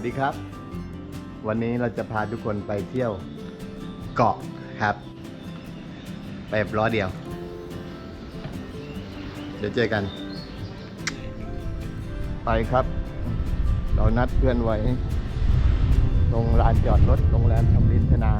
สดีครับ วันนี้เราจะพาทุกคนไปเที่ยวเกาะครับไปแบบล้อเดียว เดี๋ยวเจอกัน ไปครับ เรานัดเพื่อนไว้ ตรงลานจอดรถโรงแรมชมรินธนา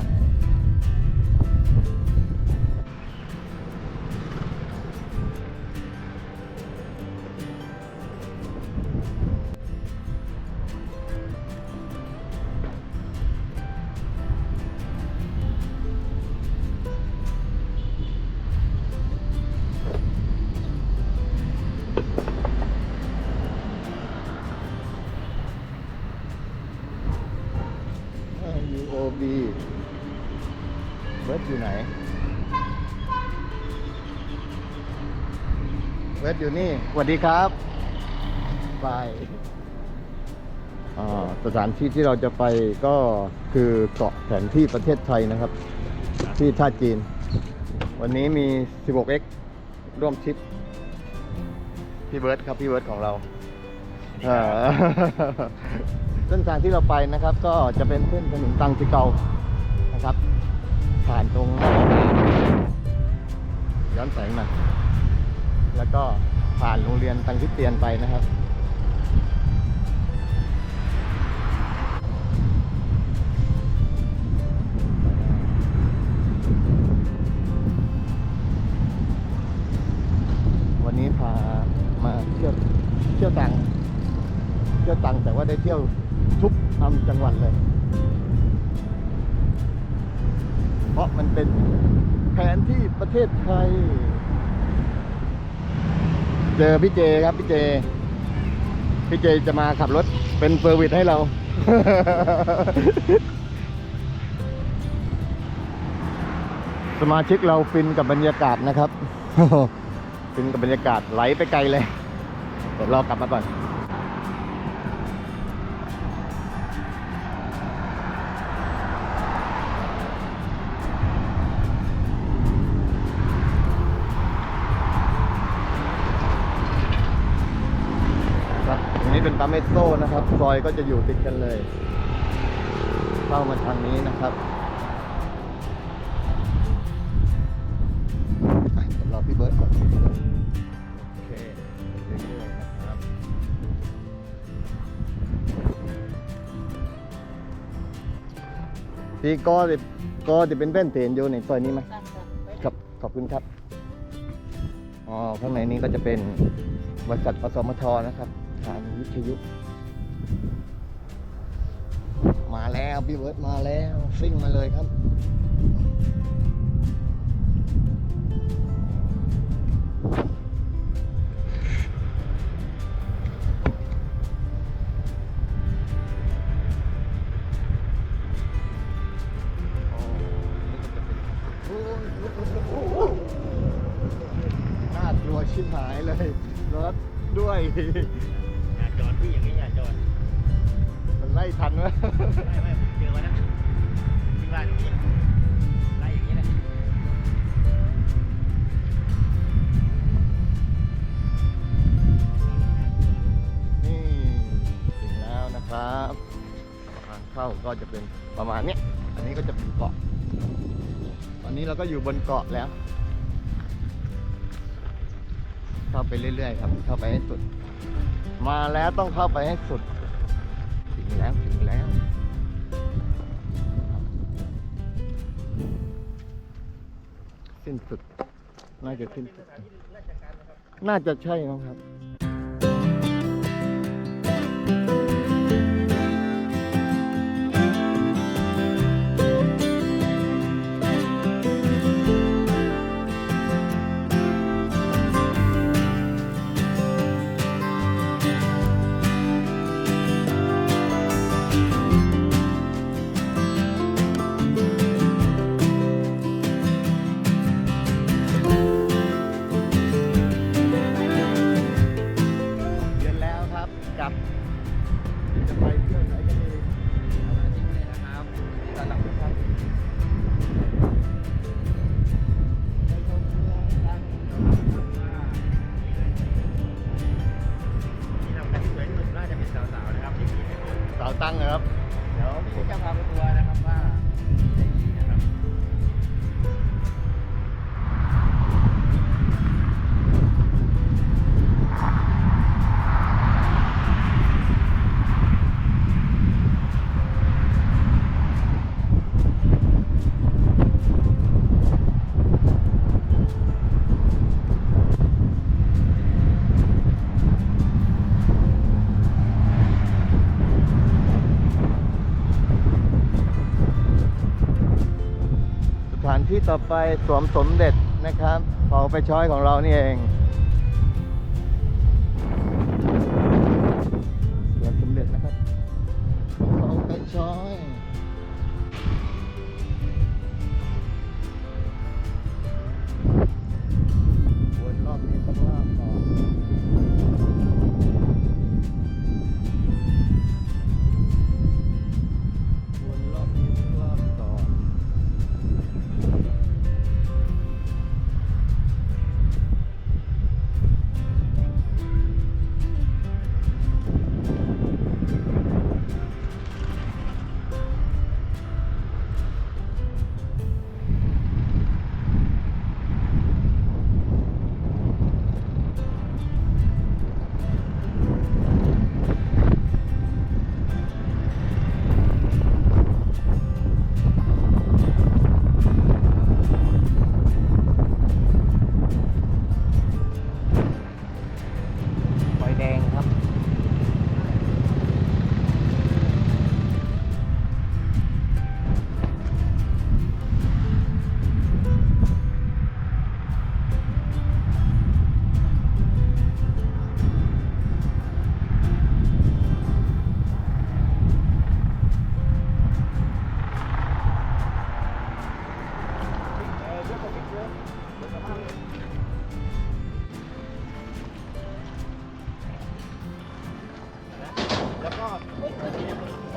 เวทอยู่ไหน เวทอยู่นี่ สวัสดีครับ ไปอ่าสถานที่ที่เราจะไปก็คือเกาะแผนที่ประเทศไทยนะครับ ที่ท่าจีน วันนี้มี 16x ร่วมทริป พี่เบิร์ดครับ พี่เบิร์ดของเราเอ่อเส้นทางที่เราไปนะครับ ก็จะเป็นเส้นถนนตังสิเกานะครับ ผ่านตรงย้อนแสงมาแล้วก็ผ่านโรงเรียนตังคิดเตียนไปนะครับวันนี้พามาเที่ยวเที่ยวตังเที่ยวตังแต่ว่าได้เที่ยวทุกอำจังหวัดเลย ราะมันเป็นแผนที่ประเทศไทย เจอพี่เจครับพี่เจ พี่เจจะมาขับรถเป็นเฟอร์วิสให้เรา สมาชิกเราฟินกับบรรยากาศนะครับฟินกับบรรยากาศไหลไปไกลเลย เดี๋ยวเรอกลับมาก่อน นี้เป็นปั๊มเมโซ่นะครับ ซอยก็จะอยู่ติดกันเลย เข้ามาทางนี้นะครับอะเดี๋ยวรอพี่เบิร์ดก่อนโอเคเรื่อยๆนะครับ พี่ก็จะก็จะเป็นแป้นเตียนอยู่ในซอยนี้ไหมครับ ขอบคุณครับ อ๋อ ข้างในนี้ก็จะเป็นบริษัทปสมทนะครับ ถางวิทยุ มาแล้วพี่เบิร์ดมาแล้วซิ่งมาเลยครับ อย่าจอดพี่อย่างนี้อย่าจอดมันไล่ทันวะไม่ไม่ผมเจอมาแล้ววิ่งไล่ตรงนี้ไล่อย่างนี้นะนี่ถึงแล้วนะครับทางเข้าก็จะเป็นประมาณเนี้ยอันนี้ก็จะเป็นเกาะ ตอนนี้เราก็อยู่บนเกาะแล้ว เข้าไปเรื่อยๆครับ เข้าไปให้สุด มาแล้วต้องเข้าไปให้สุด ถึงแล้วถึงแล้วสิ้นสุด น่าจะสิ้นสุด น่าจะใช่มั้งครับ ตั้งค์นะครับ เดี๋ยวพี่จะพาไปทัว ที่ต่อไปสวมสมเด็จนะครับเผาไปช้อยของเรานี่เอง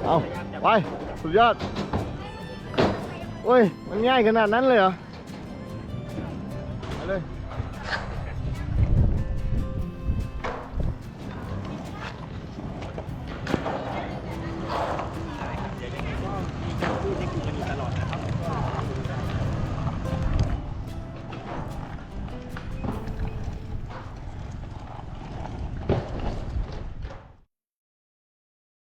เอาไป สุดยอด โอ้ย มันง่ายขนาดนั้นเลยเหรอ